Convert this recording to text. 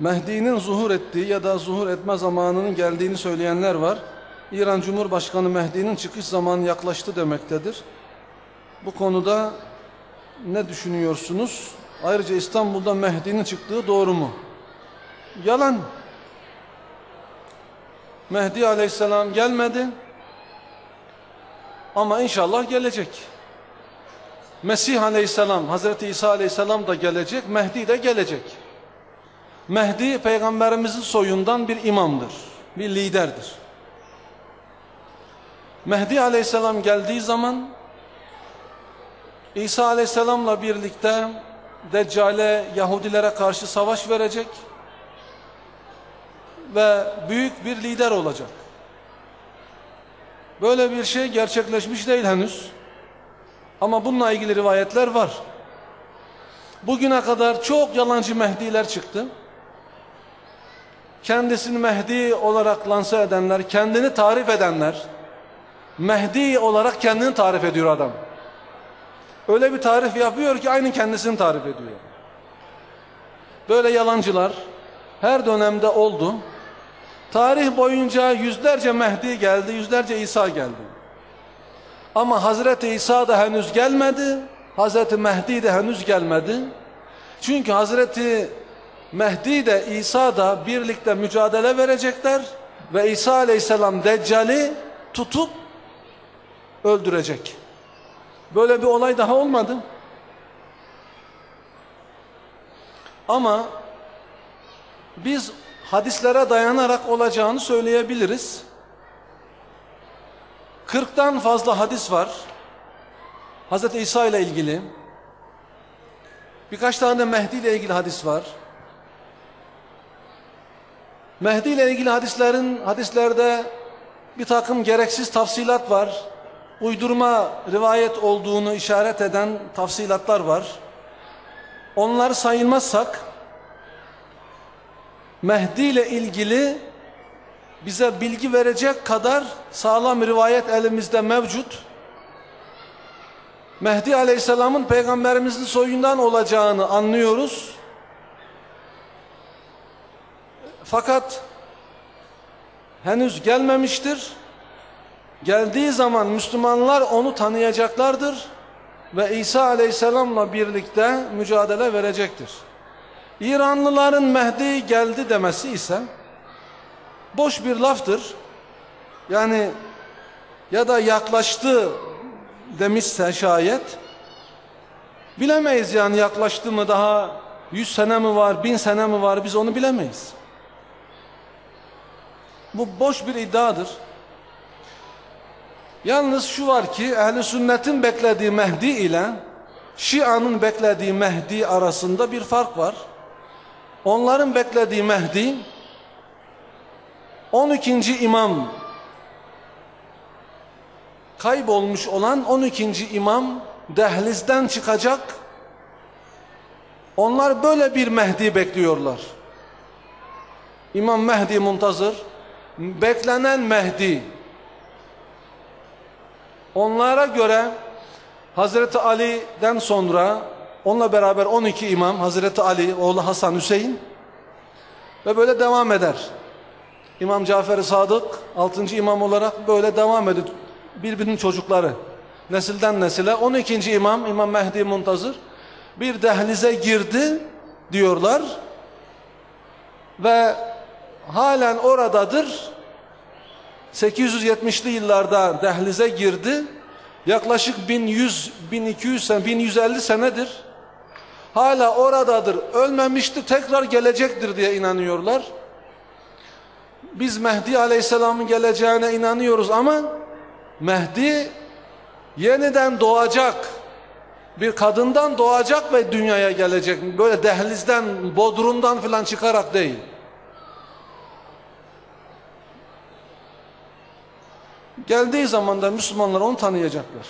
Mehdi'nin zuhur ettiği ya da zuhur etme zamanının geldiğini söyleyenler var. İran Cumhurbaşkanı Mehdi'nin çıkış zamanı yaklaştı demektedir. Bu konuda ne düşünüyorsunuz? Ayrıca İstanbul'da Mehdi'nin çıktığı doğru mu? Yalan. Mehdi aleyhisselam gelmedi. Ama inşallah gelecek. Mesih aleyhisselam, Hazreti İsa aleyhisselam da gelecek, Mehdi de gelecek. Mehdi peygamberimizin soyundan bir imamdır, bir liderdir. Mehdi aleyhisselam geldiği zaman İsa aleyhisselamla birlikte Deccale Yahudilere karşı savaş verecek ve büyük bir lider olacak. Böyle bir şey gerçekleşmiş değil henüz. Ama bununla ilgili rivayetler var. Bugüne kadar çok yalancı Mehdiler çıktı. Kendisini Mehdi olarak lanse edenler, kendini tarif edenler, Mehdi olarak kendini tarif ediyor adam. Öyle bir tarif yapıyor ki aynı kendisini tarif ediyor. Böyle yalancılar her dönemde oldu. Tarih boyunca yüzlerce Mehdi geldi, yüzlerce İsa geldi. Ama Hazreti İsa da henüz gelmedi, Hazreti Mehdi de henüz gelmedi. Çünkü Hazreti Mehdi de İsa da birlikte mücadele verecekler ve İsa Aleyhisselam Deccal'i tutup öldürecek. Böyle bir olay daha olmadı. Ama biz hadislere dayanarak olacağını söyleyebiliriz. 40'tan fazla hadis var. Hz. İsa ile ilgili. Birkaç tane Mehdi ile ilgili hadis var. Mehdi ile ilgili hadislerin hadislerde bir takım gereksiz tafsilat var. Uydurma rivayet olduğunu işaret eden tafsilatlar var. Onları sayılmazsak Mehdi ile ilgili bize bilgi verecek kadar sağlam rivayet elimizde mevcut. Mehdi Aleyhisselam'ın peygamberimizin soyundan olacağını anlıyoruz. Fakat henüz gelmemiştir. Geldiği zaman Müslümanlar onu tanıyacaklardır ve İsa Aleyhisselam'la birlikte mücadele verecektir. İranlıların Mehdi geldi demesi ise boş bir laftır. Yani ya da yaklaştı demişse şayet bilemeyiz yani yaklaştı mı daha yüz sene mi var bin sene mi var biz onu bilemeyiz. Bu boş bir iddiadır. Yalnız şu var ki ehli sünnetin beklediği Mehdi ile Şia'nın beklediği Mehdi arasında bir fark var. Onların beklediği Mehdi 12. imam kaybolmuş olan 12. imam dehlizden çıkacak. Onlar böyle bir Mehdi bekliyorlar. İmam Mehdi muntazır. Beklenen Mehdi. Onlara göre Hazreti Ali'den sonra onunla beraber 12 imam Hazreti Ali, oğlu Hasan Hüseyin ve böyle devam eder. İmam Cafer-i Sadık 6. imam olarak böyle devam ediyor. Birbirinin çocukları. Nesilden nesile. 12. imam İmam Mehdi Muntazır bir dehlize girdi diyorlar. Ve halen oradadır. 870'li yıllarda dehlize girdi. Yaklaşık 1100, 1200 sene, 1150 senedir. Hala oradadır. Ölmemiştir, tekrar gelecektir diye inanıyorlar. Biz Mehdi Aleyhisselam'ın geleceğine inanıyoruz ama Mehdi yeniden doğacak. Bir kadından doğacak ve dünyaya gelecek. Böyle dehlizden, bodrumdan filan çıkarak değil. Geldiği zaman da Müslümanlar onu tanıyacaklar.